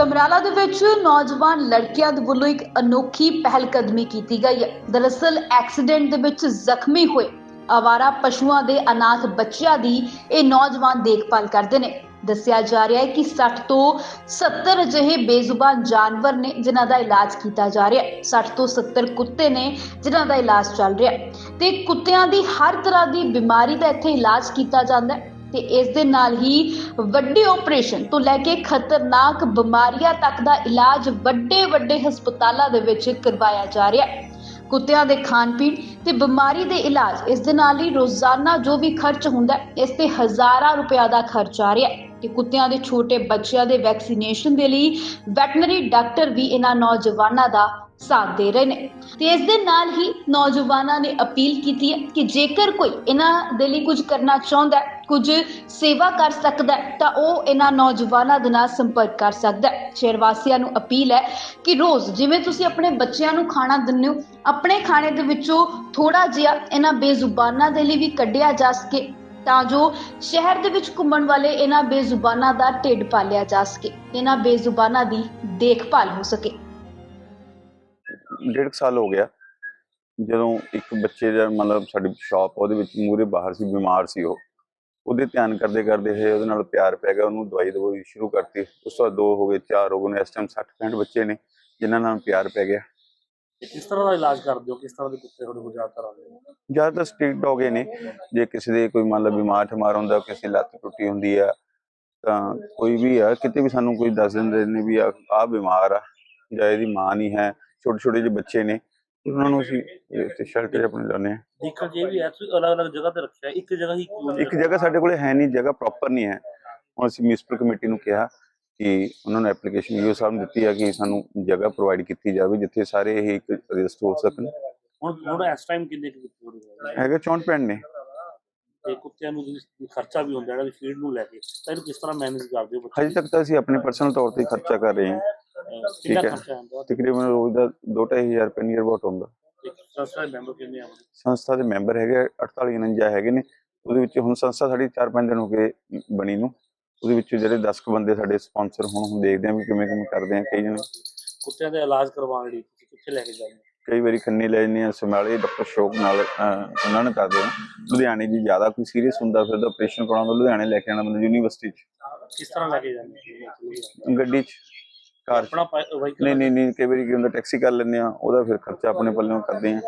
ਸਮਰਾਲਾ ਦੇ ਵਿੱਚ ਨੌਜਵਾਨ ਲੜਕੀਆਂ ਦੇ ਵੱਲੋਂ ਇੱਕ ਅਨੋਖੀ ਪਹਿਲਕਦਮੀ ਕੀਤੀ ਗਈ ਹੈ। ਦਰਅਸਲ, ਐਕਸੀਡੈਂਟ ਦੇ ਵਿੱਚ ਜ਼ਖਮੀ ਹੋਏ ਆਵਾਰਾ ਪਸ਼ੂਆਂ ਦੇ ਅਨਾਥ ਬੱਚਿਆਂ ਦੀ ਇਹ ਨੌਜਵਾਨ ਦੇਖਭਾਲ ਕਰਦੇ ਨੇ। ਦੱਸਿਆ ਜਾ ਰਿਹਾ ਹੈ ਕਿ 60 ਤੋਂ 70 ਅਜਿਹੇ ਬੇਜ਼ੁਬਾਨ ਜਾਨਵਰ ਨੇ ਜਿਨ੍ਹਾਂ ਦਾ ਇਲਾਜ ਕੀਤਾ ਜਾ ਰਿਹਾ ਹੈ। 60 ਤੋਂ 70 ਕੁੱਤੇ ਨੇ ਜਿਨ੍ਹਾਂ ਦਾ ਇਲਾਜ ਚੱਲ ਰਿਹਾ ਹੈ। ਤੇ ਕੁੱਤਿਆਂ ਦੀ ਹਰ ਤਰ੍ਹਾਂ ਦੀ ਬਿਮਾਰੀ ਦਾ ਇੱਥੇ ਇਲਾਜ ਕੀਤਾ ਜਾਂਦਾ ਹੈ। ਤੇ ਇਸ ਦੇ ਨਾਲ ਹੀ ਵੱਡੇ ਆਪਰੇਸ਼ਨ ਤੋਂ ਲੈ ਕੇ ਖਤਰਨਾਕ ਬਿਮਾਰੀਆਂ ਤੱਕ ਦਾ ਇਲਾਜ ਵੱਡੇ ਵੱਡੇ ਹਸਪਤਾਲਾਂ ਦੇ ਵਿੱਚ ਕਰਵਾਇਆ ਜਾ ਰਿਹਾ ਹੈ। ਕੁੱਤਿਆਂ ਦੇ ਖਾਣ ਪੀਣ ਤੇ ਬਿਮਾਰੀ ਦੇ ਇਲਾਜ, ਇਸ ਦੇ ਨਾਲ ਹੀ ਰੋਜ਼ਾਨਾ ਜੋ ਵੀ ਖਰਚ ਹੁੰਦਾ ਇਸ ਤੇ ਹਜ਼ਾਰਾਂ ਰੁਪਏ ਦਾ ਖਰਚ ਆ ਰਿਹਾ ਹੈ। ਤੇ ਕੁੱਤਿਆਂ ਦੇ ਛੋਟੇ ਬੱਚਿਆਂ ਦੇ ਵੈਕਸੀਨੇਸ਼ਨ ਦੇ ਲਈ ਵੈਟਰਨਰੀ ਡਾਕਟਰ ਵੀ ਇਹਨਾਂ ਨੌਜਵਾਨਾਂ ਦਾ ਸਾਥ ਦੇ ਰਹੇ ਨੇ। ਤੇ ਇਸ ਦੇ ਨਾਲ ਹੀ ਨੌਜਵਾਨਾਂ ਨੇ ਅਪੀਲ ਕੀਤੀ ਹੈ ਕਿ ਜੇਕਰ ਕੋਈ ਇਹਨਾਂ ਦੇ ਲਈ ਕੁਝ ਕਰਨਾ ਚਾਹੁੰਦਾ ਹੈ ਕੁਝ ਸੇਵਾ ਕਰ ਸਕਦਾ ਹੈ, ਤਾਂ ਉਹ ਇਹਨਾਂ ਨੌਜਵਾਨਾਂ ਦੇ ਨਾਲ ਸੰਪਰਕ ਕਰ ਸਕਦਾ ਹੈ। ਸ਼ਹਿਰ ਵਾਸੀਆਂ ਨੂੰ ਅਪੀਲ ਹੈ ਕਿ ਰੋਜ਼ ਜਿਵੇਂ ਤੁਸੀਂ ਆਪਣੇ ਬੱਚਿਆਂ ਨੂੰ ਖਾਣਾ ਦਿੰਦੇ ਹੋ, ਆਪਣੇ ਖਾਣੇ ਦੇ ਵਿੱਚੋਂ ਥੋੜਾ ਜਿਹਾ ਇਹਨਾਂ ਬੇਜ਼ੁਬਾਨਾਂ ਦੇ ਲਈ ਵੀ ਕੱਢਿਆ ਜਾ ਸਕੇ, ਤਾਂ ਜੋ ਸ਼ਹਿਰ ਦੇ ਵਿੱਚ ਘੁੰਮਣ ਵਾਲੇ ਇਹਨਾਂ ਬੇਜ਼ੁਬਾਨਾਂ ਦਾ ਢਿੱਡ ਪਾਲਿਆ ਜਾ ਸਕੇ, ਇਹਨਾਂ ਬੇਜ਼ੁਬਾਨਾਂ ਦੀ ਦੇਖਭਾਲ ਹੋ ਸਕੇ। ਡੇਢ ਸਾਲ ਹੋ ਗਿਆ, ਜਦੋਂ ਇੱਕ ਬੱਚੇ ਦਾ ਮਤਲਬ ਸਾਡੀ ਸ਼ਾਪ ਉਹਦੇ ਵਿੱਚ ਮੂਰੇ ਬਾਹਰ ਸੀ, ਬਿਮਾਰ ਸੀ ਉਹ। ਉਹਦੇ ਧਿਆਨ ਕਰਦੇ ਕਰਦੇ ਹੈ ਉਹਦੇ ਨਾਲ ਪਿਆਰ ਪੈ ਗਿਆ ਉਹਨੂੰ ਦਵਾਈ ਦਵਾਈ ਸ਼ੁਰੂ ਕਰਤੀ। ਉਸ ਤੋਂ ਦੋ ਹੋ ਗਏ ਚਾਰ ਹੋ ਗਏ ਇਸ ਟਾਈਮ 60 65 ਬੱਚੇ ਨੇ ਜਿਨ੍ਹਾਂ ਨਾਲ ਪਿਆਰ ਪੈ ਗਿਆ। ਕਿਸ ਤਰ੍ਹਾਂ ਦਾ ਇਲਾਜ ਕਰਦੇ ਹੋ? ਕਿਸ ਤਰ੍ਹਾਂ ਦੇ ਕੁੱਤੇ ਤੁਹਾਡੇ ਕੋਲ ਜ਼ਿਆਦਾਤਰ ਆਉਂਦੇ ਨੇ ਜ਼ਿਆਦਾਤਰ ਸਟਰੀਟ ਡੌਗ ਨੇ। ਜੇ ਕਿਸੇ ਦੇ ਕੋਈ ਮੰਨ ਲਓ ਬਿਮਾਰ ਠਮਾਰ ਹੁੰਦਾ ਕਿਸੇ ਲੱਤ ਟੁੱਟੀ ਹੁੰਦੀ ਆ ਤਾਂ ਕੋਈ ਵੀ ਆ ਕਿਤੇ ਵੀ ਸਾਨੂੰ ਕੋਈ ਦੱਸ ਦਿੰਦੇ ਨੇ ਵੀ ਆ ਬਿਮਾਰ ਆ ਜਾਂ ਇਹਦੀ ਮਾਂ ਨਹੀਂ ਹੈ ਛੋਟੇ ਛੋਟੇ ਜਿਹੇ ਬੱਚੇ ਨੇ ਉਹਨਾਂ ਨੂੰ ਅਸੀਂ ਇੱਥੇ ਸ਼ੈਲਟਰ ਆਪਣੇ ਲਾਉਂਦੇ ਹਾਂ। ਦੇਖਣ ਜੇ ਵੀ ਹੈ ਤੁਸੀਂ ਅਲੱਗ-ਅਲੱਗ ਜਗ੍ਹਾ ਤੇ ਰੱਖਿਆ ਇੱਕ ਜਗ੍ਹਾ ਹੀ ਕਿਉਂ ਇੱਕ ਜਗ੍ਹਾ ਸਾਡੇ ਕੋਲੇ ਹੈ ਨਹੀਂ ਜਗ੍ਹਾ ਪ੍ਰੋਪਰ ਨਹੀਂ ਹੈ। ਹੁਣ ਅਸੀਂ ਮਿਊਨਿਸਪਲ ਕਮੇਟੀ ਨੂੰ ਕਿਹਾ ਕਿ ਉਹਨਾਂ ਨੂੰ ਐਪਲੀਕੇਸ਼ਨ ਯੂ ਸਾਹਿਬ ਨੂੰ ਦਿੱਤੀ ਹੈ ਕਿ ਸਾਨੂੰ ਜਗ੍ਹਾ ਪ੍ਰੋਵਾਈਡ ਕੀਤੀ ਜਾਵੇ ਜਿੱਥੇ ਸਾਰੇ ਇਹ ਇੱਕ ਰਜਿਸਟਰ ਹੋ ਸਕਣ। ਹੁਣ ਹੁਣ ਇਸ ਟਾਈਮ ਕਿੰਨੇ ਕੁ ਕੁੱਤੇ ਹੈਗੇ? ਹੈਗੇ 64 ਪਿੰਡ ਨੇ। ਤੇ ਕੁੱਤਿਆਂ ਨੂੰ ਤੁਸੀਂ ਖਰਚਾ ਵੀ ਹੁੰਦਾ ਜਿਹੜਾ ਫੀਡ ਨੂੰ ਲੈ ਕੇ ਤਾਂ ਇਹਨੂੰ ਕਿਸ ਤਰ੍ਹਾਂ ਮੈਨੇਜ ਕਰਦੇ ਹੋ ਬੱਚੇ? ਹਜੇ ਤੱਕ ਤਾਂ ਅਸੀਂ ਆਪਣੇ ਪਰਸਨਲ ਤੌਰ ਤੇ ਖਰਚਾ ਕਰ ਰਹੇ ਹਾਂ। ਠੀਕ ਹੈ। ਤਕਰੀਬਨ ਰੋਜ਼ ਦਾ 2-2500 ਰੁਪਏ ਨੀਅਰ ਅਬਾਊਟ ਹੁੰਦਾ ਸੰਸਥਾ ਦੇ ਮੈਂਬਰ ਕਿੰਨੇ ਆਉਂਦੇ ਸੰਸਥਾ ਦੇ ਮੈਂਬਰ ਹੈਗੇ 48 49 ਹੈਗੇ ਨੇ। ਉਹਦੇ ਵਿੱਚ ਹੁਣ ਸੰਸਥਾ ਸਾਡੀ 4-5 ਦਿਨ ਹੋ ਗਏ ਬਣੀ ਨੂੰ। ਉਹਦੇ ਵਿੱਚ ਜਿਹੜੇ 10 ਕੁ ਬੰਦੇ ਸਾਡੇ ਸਪਾਂਸਰ ਹੁਣ ਹੁਣ ਦੇਖਦੇ ਆ ਵੀ ਕਿਵੇਂ ਕਿਵੇਂ ਕਰਦੇ ਆ ਕਈ ਜਣੇ ਕੁੱਤਿਆਂ ਦਾ ਇਲਾਜ ਕਰਵਾਉਣ ਲਈ ਤੁਸੀਂ ਕਿੱਥੇ ਲੈ ਕੇ ਜਾਂਦੇ ਕਈ ਵਾਰੀ ਖੰਨੇ ਲੈ ਜਾਂਦੇ ਆ ਸਮਰਾਲੇ ਡਾਕਟਰ ਸ਼ੋਕ ਨਾਲ ਉਹਨਾਂ ਨੇ ਕਰਦੇ ਆ ਲੁਧਿਆਣੇ ਜੀ ਜ਼ਿਆਦਾ ਕੋਈ ਸੀਰੀਅਸ ਹੁੰਦਾ ਫਿਰ ਤਾਂ ਆਪਰੇਸ਼ਨ ਕਰਾਉਣਾ ਲੁਧਿਆਣੇ ਲੈ ਕੇ ਆਉਣਾ ਬੰਦਾ ਯੂਨੀਵਰਸਿਟੀ ਚ। ਕਿਸ ਤਰ੍ਹਾਂ ਲੈ ਕੇ ਜਾਂਦੇ ਗੱਡੀ ਚ। ਕਾਰ ਚ ਆਪਣਾ ਵਾਹੀਕਲ ਨਹੀਂ ਨਹੀਂ ਨਹੀਂ ਕਈ ਵਾਰੀ ਕੀ ਹੁੰਦਾ ਟੈਕਸੀ ਕਰ ਲੈਂਦੇ ਆ ਉਹਦਾ ਫਿਰ ਖਰਚਾ ਆਪਣੇ ਪੱਲਿਓਂ ਕਰਦੇ ਆ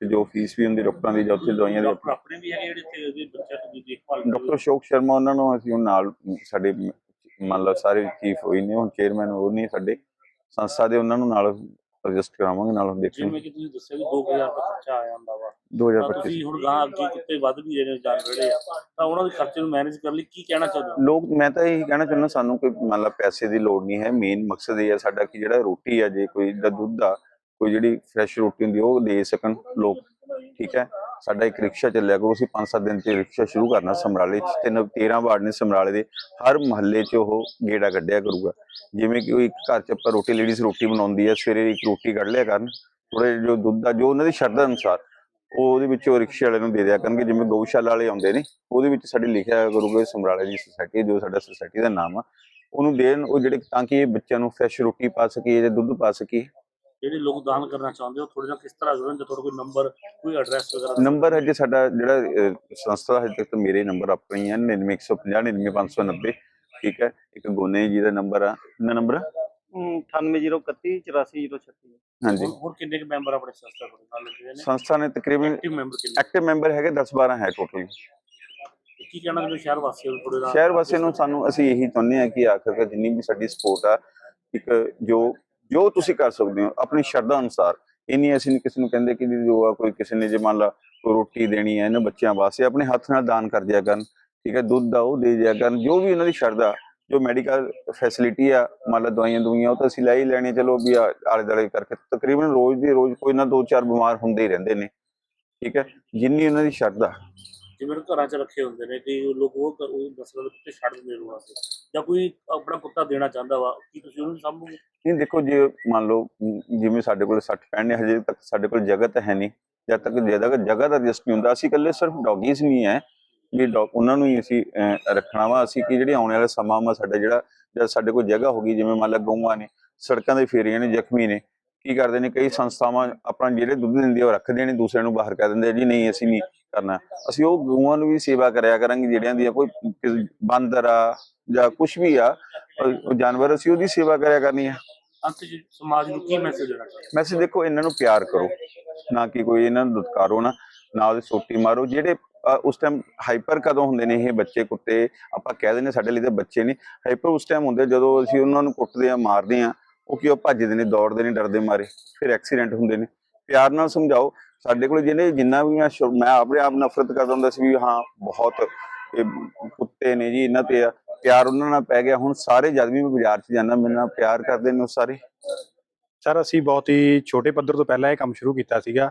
ਤੇ ਜੋ ਫੀਸ ਵੀ ਹੁੰਦੀ ਡਾਕਟਰਾਂ ਦੀ ਜਾਂ ਉੱਥੇ ਦਵਾਈਆਂ ਦੀ ਡਾਕਟਰ ਆਪਣੇ ਵੀ ਹੈਗੇ ਜਿਹੜੇ ਇੱਥੇ ਉਹਦੇ ਬੱਚਿਆਂ ਦੀ ਦੇਖਭਾਲ ਕਰਦੇ ਡਾਕਟਰ ਸ਼ੋਕ ਸ਼ਰਮਾ ਉਹਨਾਂ ਨੂੰ ਅਸੀਂ ਹੁਣ ਨਾਲ ਸਾਡੇ ਮੰਨ ਲਓ ਸਾਰੇ ਚੀਫ ਹੋਈ ਨੇ ਹੁਣ ਚੇਅਰਮੈਨ ਉਹ ਨਹੀਂ ਸਾਡੇ ਸੰਸਥਾ ਦੇ ਉਹਨਾਂ ਨੂੰ ਨਾਲ ਰਜਿਸਟਰ ਕਰਾਵਾਂਗੇ ਨਾਲ ਦੇਖਾਂਗੇ। ਜਿਵੇਂ ਕਿ ਤੁਸੀਂ ਦੱਸਿਆ ਵੀ 2000 ਰੁਪਏ ਖਰਚਾ ਆ ਜਾਂਦਾ ਵਾ। ਤਾਂ 2025 ਤੁਸੀਂ ਹੁਣ ਗਾਂ ਅੱਗੇ ਕੁੱਤੇ ਵੱਧ ਵੀ ਨੇ ਜਾਨਵਰ ਜਿਹੜੇ ਆ ਤਾਂ ਉਹਨਾਂ ਦੇ ਖਰਚੇ ਨੂੰ ਮੈਨੇਜ ਕਰਨ ਲਈ ਕੀ ਕਹਿਣਾ ਚਾਹੁੰਦੇ ਹੋ? ਲੋਕ ਮੈਂ ਤਾਂ ਇਹੀ ਕਹਿਣਾ ਚਾਹੁੰਦਾ ਸਾਨੂੰ ਕੋਈ ਮੰਨ ਲਾ ਪੈਸੇ ਦੀ ਲੋੜ ਨਹੀਂ ਹੈ। ਮੇਨ ਮਕਸਦ ਇਹ ਹੈ ਸਾਡਾ ਕਿ ਜਿਹੜਾ ਰੋਟੀ ਆ ਜੇ ਕੋਈ ਦਾ ਦੁੱਧ ਆ ਕੋਈ ਜਿਹੜੀ ਫਰੈਸ਼ ਰੋਟੀ ਹੁੰਦੀ ਉਹ ਦੇ ਸਕਣ ਲੋਕ। ਠੀਕ ਹੈ? ਸਾਡਾ ਇੱਕ ਰਿਕਸ਼ਾ ਚੱਲਿਆ ਕਰੂ, ਅਸੀਂ 5-7 ਦਿਨ ਤੇ ਰਿਕਸ਼ਾ ਸ਼ੁਰੂ ਕਰਨਾ ਸਮਰਾਲੇ ਚ। ਤਿੰਨ 13 ਵਾਰਡ ਨੇ ਸਮਰਾਲੇ ਦੇ। ਹਰ ਮਹੱਲੇ 'ਚ ਉਹ ਗੇੜਾ ਕੱਢਿਆ ਕਰੂਗਾ। ਜਿਵੇਂ ਕਿ ਉਹ ਇੱਕ ਘਰ 'ਚ ਆਪਾਂ ਰੋਟੀ ਲੇਡੀਜ਼ ਰੋਟੀ ਬਣਾਉਂਦੀ ਹੈ ਸਵੇਰੇ ਇੱਕ ਰੋਟੀ ਕੱਢ ਲਿਆ ਕਰਨ। ਥੋੜੇ ਜੋ ਦੁੱਧ ਆ ਜੋ ਉਹਨਾਂ ਦੀ ਸ਼ਰਧਾ ਅਨੁਸਾਰ, ਉਹ ਉਹਦੇ ਵਿੱਚ ਉਹ ਰਿਕਸ਼ੇ ਵਾਲੇ ਨੂੰ ਦੇ ਦਿਆ ਕਰਨਗੇ। ਜਿਵੇਂ ਗਊਸ਼ਾਲਾ ਵਾਲੇ ਆਉਂਦੇ ਨੇ, ਉਹਦੇ ਵਿੱਚ ਸਾਡੇ ਲਿਖਿਆ ਕਰੂਗਾ ਸਮਰਾਲੇ ਦੀ ਸੁਸਾਇਟੀ ਜੋ ਸਾਡਾ ਸੁਸਾਇਟੀ ਦਾ ਨਾਮ ਆ। ਉਹਨੂੰ ਦੇਣ, ਉਹ ਜਿਹੜੇ ਤਾਂ ਕਿ ਬੱਚਿਆਂ ਨੂੰ ਫਰੈਸ਼ ਰੋਟੀ ਪਾ ਸਕੀਏ ਜਾਂ ਦੁੱਧ ਪਾ ਸਕੀਏ। ਜਿਹੜੇ ਲੋਕ ਦਾਨ ਕਰਨਾ ਚਾਹੁੰਦੇ ਹੋ ਥੋੜਾ ਜਿਹਾ ਕਿਸ ਤਰ੍ਹਾਂ ਜੁੜਨ ਜੇ ਤੁਹਾਡਾ ਕੋਈ ਨੰਬਰ ਕੋਈ ਐਡਰੈਸ ਵਗੈਰਾ ਨੰਬਰ ਹੈ ਜੀ ਸਾਡਾ ਜਿਹੜਾ ਸੰਸਥਾ ਦਾ ਹਜੇ ਤੱਕ ਤਾਂ ਮੇਰੇ ਨੰਬਰ ਆਪਣੇ ਹੀ ਹਨ 99150 99590 ਠੀਕ ਹੈ? ਇੱਕ ਗੋਨੇ ਜੀ ਦਾ ਨੰਬਰ ਆ। ਕਿੰਨਾ ਨੰਬਰ ਆ? 9803 84036 ਹਾਂਜੀ। ਹੁਣ ਕਿੰਨੇ ਕੁ ਮੈਂਬਰ ਆਪਣੇ ਸੰਸਥਾ ਕੋਲ ਨਾਲ ਲੱਗੇ ਨੇ? ਸੰਸਥਾ ਨੇ ਤਕਰੀਬਨ ਐਕਟਿਵ ਮੈਂਬਰ ਕਿੰਨੇ? ਐਕਟਿਵ ਮੈਂਬਰ ਹੈਗੇ 10 12 ਹੈ ਟੋਟਲ ਕੀ ਕਹਿਣਾ ਹੋ ਸ਼ਹਿਰ ਵਾਸੀਆਂ ਨੂੰ ਥੋੜੇ ਨਾਲ ਸ਼ਹਿਰ ਵਾਸੀਆਂ ਨੂੰ ਸਾਨੂੰ ਅਸੀਂ ਇਹੀ ਚਾਹੁੰਦੇ ਹਾਂ ਕਿ ਆਖਰਕਾਰ ਜਿੰਨੀ ਵੀ ਸਾਡੀ ਸਪੋਰਟ ਆ ਇੱਕ ਜੋ ਜੋ ਤੁਸੀਂ ਕਰ ਸਕਦੇ ਹੋ, ਆਪਣੀ ਸ਼ਰਧਾ ਅਨੁਸਾਰ। ਇਹ ਨਹੀਂ ਅਸੀਂ ਕਿਸੇ ਨੂੰ ਕਹਿੰਦੇ ਕਿ ਵੀ ਜੋ ਆ ਕੋਈ ਕਿਸੇ ਨੇ ਜੇ ਮੰਨ ਲਾ ਕੋਈ ਰੋਟੀ ਦੇਣੀ ਹੈ ਇਹਨਾਂ ਬੱਚਿਆਂ ਵਾਸਤੇ, ਆਪਣੇ ਹੱਥ ਨਾਲ ਦਾਨ ਕਰ ਦਿਆ ਕਰਨ, ਠੀਕ ਹੈ, ਦੁੱਧ ਦਾ ਉਹ ਦੇ ਦਿਆ ਕਰਨ, ਜੋ ਵੀ ਉਹਨਾਂ ਦੀ ਸ਼ਰਧਾ, ਜੋ ਮੈਡੀਕਲ ਫੈਸਿਲਿਟੀ ਆ, ਮੰਨ ਲਾ ਦਵਾਈਆਂ ਦੁਈਆਂ ਉਹ ਤਾਂ ਅਸੀਂ ਲੈ ਹੀ ਲੈਣੇ, ਚਲੋ ਵੀ ਆਲੇ ਦੁਆਲੇ ਕਰਕੇ, ਤਕਰੀਬਨ ਰੋਜ਼ ਦੀ ਰੋਜ਼ ਕੋਈ ਨਾ ਦੋ ਚਾਰ ਬਿਮਾਰ ਹੁੰਦੇ ਹੀ ਰਹਿੰਦੇ ਨੇ, ਠੀਕ ਹੈ, ਜਿੰਨੀ ਉਹਨਾਂ ਦੀ ਸ਼ਰਧਾ। ਜਿਵੇਂ ਘਰਾਂ 'ਚ ਰੱਖੇ ਹੁੰਦੇ ਨੇ ਕਿ ਲੋਕ ਉਹ ਕਰ- ਉਹ ਛੱਡ ਦਿੰਦੇ ਨੇ ਵਾਸਤੇ। ਜਾਂ ਕੋਈ ਆਪਣਾ ਕੁੱਤਾ ਦੇਣਾ ਚਾਹੁੰਦਾ ਵਾ, ਕੀ ਤੁਸੀਂ ਉਹਨੂੰ ਸਾਂਭੋਗੇ? ਨਹੀਂ, ਦੇਖੋ ਜੇ, ਮੰਨ ਲਓ, ਜਿਵੇਂ ਸਾਡੇ ਕੋਲ 60 ਪੈਣ ਨੇ, ਹਜੇ ਤੱਕ ਸਾਡੇ ਕੋਲ ਜਗ੍ਹਾ ਤਾਂ ਹੈ ਨਹੀਂ। ਜਦ ਤੱਕ ਜਦ ਜਗ੍ਹਾ ਦਾ ਰਜਿਸਟ ਨਹੀਂ ਹੁੰਦਾ, ਅਸੀਂ ਇਕੱਲੇ ਸਿਰਫ ਡੌਗੀਜ਼ ਨਹੀਂ ਹੈ ਵੀ ਉਹਨਾਂ ਨੂੰ ਹੀ ਅਸੀਂ ਰੱਖਣਾ ਵਾ, ਅਸੀਂ ਕਿ ਜਿਹੜੇ ਆਉਣ ਵਾਲਾ ਸਮਾਂ ਵਾ, ਸਾਡਾ ਜਿਹੜਾ, ਜਦ ਸਾਡੇ ਕੋਲ ਜਗ੍ਹਾ ਹੋਗੀ ਜਿਵੇਂ ਮੰਨ ਲਾ ਗਊਆਂ ਨੇ, ਸੜਕਾਂ ਦੇ ਫੇਰੀਆਂ ਨੇ, ਜ਼ਖਮੀ ਨੇ ਕੀ ਕਰਦੇ ਨੇ ਕਈ ਸੰਸਥਾਵਾਂ ਆਪਣਾ ਜਿਹੜੇ ਦੁੱਧ ਦਿੰਦੇ ਉਹ ਰੱਖਦੇ ਨੇ ਦੂਸਰਿਆਂ ਨੂੰ ਬਾਹਰ ਕਰ ਦਿੰਦੇ ਜੀ ਨਹੀਂ ਅਸੀਂ ਨਹੀਂ ਕਰਨਾ। ਅਸੀਂ ਉਹ ਗਊਆਂ ਨੂੰ ਵੀ ਸੇਵਾ ਕਰਿਆ ਕਰਾਂਗੇ ਜਿਹੜਿਆਂ ਦੀ ਕੋਈ ਬਾਂਦਰ ਆ ਜਾਂ ਕੁਝ ਵੀ ਆ ਉਹ ਜਾਨਵਰ ਅਸੀਂ ਉਹਦੀ ਸੇਵਾ ਕਰਿਆ ਕਰਨੀ ਆ। ਅੰਤ ਸਮਾਜ ਨੂੰ ਕੀ ਮੈਸੇਜ ਦੇਣਾ ਮੈਸੇਜ ਦੇਖੋ ਇਹਨਾਂ ਨੂੰ ਪਿਆਰ ਕਰੋ। ਨਾ ਕਿ ਕੋਈ ਇਹਨਾਂ ਨੂੰ ਦੁਤਕਾਰੋ ਨਾ ਨਾ ਉਹਦੇ ਸੋਟੀ ਮਾਰੋ। ਜਿਹੜੇ ਉਸ ਟਾਈਮ ਹਾਈਪਰ ਕਦੋਂ ਹੁੰਦੇ ਨੇ ਇਹ ਬੱਚੇ ਕੁੱਤੇ? ਆਪਾਂ ਕਹਿ ਦਿੰਦੇ ਸਾਡੇ ਲਈ ਤਾਂ ਬੱਚੇ ਨੇ। ਹਾਈਪਰ ਉਸ ਟਾਈਮ ਹੁੰਦੇ ਜਦੋਂ ਅਸੀਂ ਉਹਨਾਂ ਨੂੰ ਕੁੱਟਦੇ ਆ ਮਾਰਦੇ ਆ ਉਹ ਕਿ ਉਹ ਭੱਜਦੇ ਨੇ, ਦੌੜਦੇ ਨੇ, ਡਰਦੇ ਮਾਰੇ, ਫਿਰ ਐਕਸੀਡੈਂਟ ਹੁੰਦੇ ਨੇ। ਪਿਆਰ ਨਾਲ ਸਮਝਾਓ, ਸਾਡੇ ਕੋਲ ਜਿਹਨੇ ਜਿੰਨਾ ਵੀ ਮੈਂ ਮੈਂ ਆਪਣੇ ਆਪ ਨਫ਼ਰਤ ਕਰਦਾ ਹੁੰਦਾ ਸੀ ਵੀ ਹਾਂ, ਬਹੁਤ ਇਹ ਕੁੱਤੇ ਨੇ ਜੀ ਇਹਨਾਂ ਤੇ ਆ। ਪਿਆਰ ਉਹਨਾਂ ਨਾਲ ਪੈ ਗਿਆ। ਹੁਣ ਸਾਰੇ ਜਦ ਵੀ ਮੈਂ ਬਾਜ਼ਾਰ 'ਚ ਜਾਂਦਾ, ਮੇਰੇ ਨਾਲ ਪਿਆਰ ਕਰਦੇ ਨੇ ਉਹ ਸਾਰੇ। ਸਰ, ਅਸੀਂ ਬਹੁਤ ਹੀ ਛੋਟੇ ਪੱਧਰ ਤੋਂ ਪਹਿਲਾਂ ਇਹ ਕੰਮ ਸ਼ੁਰੂ ਕੀਤਾ ਸੀਗਾ।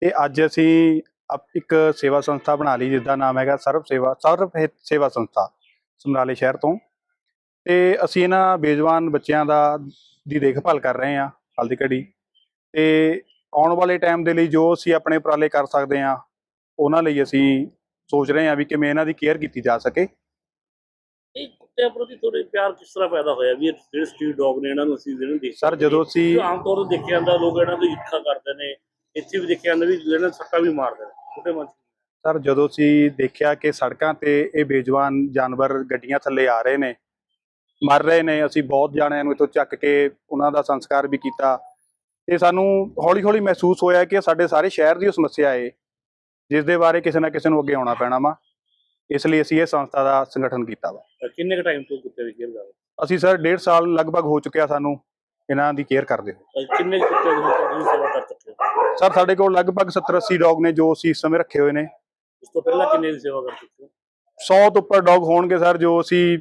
ਤੇ ਅੱਜ ਅਸੀਂ ਅਪ- ਇੱਕ ਸੇਵਾ ਸੰਸਥਾ ਬਣਾ ਲਈ ਜਿਸ ਦਾ ਨਾਮ ਹੈਗਾ ਸਰਵ ਸੇਵਾ ਸਰਵ ਸੇਵਾ ਸੰਸਥਾ ਸਮਰਾਲੇ ਸ਼ਹਿਰ ਤੋਂ। ਤੇ ਅਸੀਂ ਇਹਨਾਂ ਬੇਜਵਾਨ ਬੱਚਿਆਂ ਦਾ ਦੀ ਦੇਖਭਾਲ ਕਰ ਰਹੇ ਹਾਂ ਹਾਲ ਦੀ ਘੜੀ। ਤੇ ਆਉਣ ਵਾਲੇ ਟਾਈਮ ਦੇ ਲਈ ਜੋ ਅਸੀਂ ਆਪਣੇ ਉਪਰਾਲੇ ਕਰ ਸਕਦੇ ਹਾਂ ਉਹਨਾਂ ਲਈ ਅਸੀਂ ਸੋਚ ਰਹੇ ਹਾਂ ਵੀ ਕਿਵੇਂ ਇਹਨਾਂ ਦੀ ਕੇਅਰ ਕੀਤੀ ਜਾ ਸਕੇ। ਇਹ ਕੁੱਤਿਆਂ ਪ੍ਰਤੀ ਤੁਹਾਡੇ ਪਿਆਰ ਕਿਸ ਤਰ੍ਹਾਂ ਪੈਦਾ ਹੋਇਆ ਵੀ ਇਹ ਜਿਹੜੇ ਸਟਰੀਟ ਡੌਗ ਨੇ ਇਹਨਾਂ ਨੂੰ ਅਸੀਂ ਜਿਹੜੇ ਦੇਖ ਸਰ ਜਦੋਂ ਅਸੀਂ ਜੋ ਆਮ ਤੌਰ ਤੇ ਦੇਖਿਆ ਜਾਂਦਾ ਲੋਕ ਇਹਨਾਂ ਤੋਂ ਈਰਖਾ ਕਰਦੇ ਨੇ ਇੱਥੇ ਵੀ ਦੇਖਿਆ ਜਾਂਦਾ ਵੀ ਇਹਨਾਂ ਨੂੰ ਸੱਟਾਂ ਵੀ ਮਾਰਦੇ ਨੇ ਛੋਟੇ ਮਨ ਸਰ ਜਦੋਂ ਅਸੀਂ ਦੇਖਿਆ ਕਿ ਸੜਕਾਂ ਤੇ ਇਹ ਬੇਜਵਾਨ ਜਾਨਵਰ ਗੱਡੀਆਂ ਥੱਲੇ ਆ ਰਹੇ ਨੇ ਮਰ ਰਹੇ ਨੇ ਅਸੀਂ ਬਹੁਤ ਜਾਣਿਆਂ ਨੂੰ ਇਥੋਂ ਚੱਕ ਕੇ ਉਹਨਾਂ ਦਾ ਸੰਸਕਾਰ ਵੀ ਕੀਤਾ। ਤੇ ਸਾਨੂੰ ਹੌਲੀ-ਹੌਲੀ ਮਹਿਸੂਸ ਹੋਇਆ ਕਿ ਸਾਡੇ ਸਾਰੇ ਸ਼ਹਿਰ ਦੀ ਉਹ ਸਮੱਸਿਆ ਏ ਜਿਸ ਦੇ ਬਾਰੇ ਕਿਸੇ ਨਾ ਕਿਸੇ ਨੂੰ ਅੱਗੇ ਆਉਣਾ ਪੈਣਾ ਵਾ। ਇਸ ਲਈ ਅਸੀਂ ਇਹ ਸੰਸਥਾ ਦਾ ਸੰਗਠਨ ਕੀਤਾ ਵਾ। ਕਿੰਨੇ ਕ ਟਾਈਮ ਤੋਂ ਕੁੱਤੇ ਦੀ ਕੇਅਰ ਕਰਦੇ ਅਸੀਂ ਸਰ ਡੇਢ ਸਾਲ ਲਗਭਗ ਹੋ ਚੁੱਕਿਆ ਸਾਨੂੰ ਇਹਨਾਂ ਦੀ ਕੇਅਰ ਕਰਦੇ ਹੋ? ਕਿੰਨੇ ਕੁੱਤੇ ਦੀ ਸੇਵਾ ਕਰ ਚੁੱਕੇ ਹੋ? ਸਰ ਸਾਡੇ ਕੋਲ ਲਗਭਗ 70-80 ਡੌਗ ਨੇ ਜੋ ਅਸੀਂ ਇਸ ਸਮੇਂ ਰੱਖੇ ਹੋਏ ਨੇ। ਉਸ ਤੋਂ ਪਹਿਲਾਂ ਕਿੰਨੇ ਦੀ ਸੇਵਾ ਕਰ ਚੁੱਕੇ ਹੋ? 100 ਤੋਂ ਉੱਪਰ ਡੌਗ ਹੋਣਗੇ ਸਰ ਜੋ ਅਸੀਂ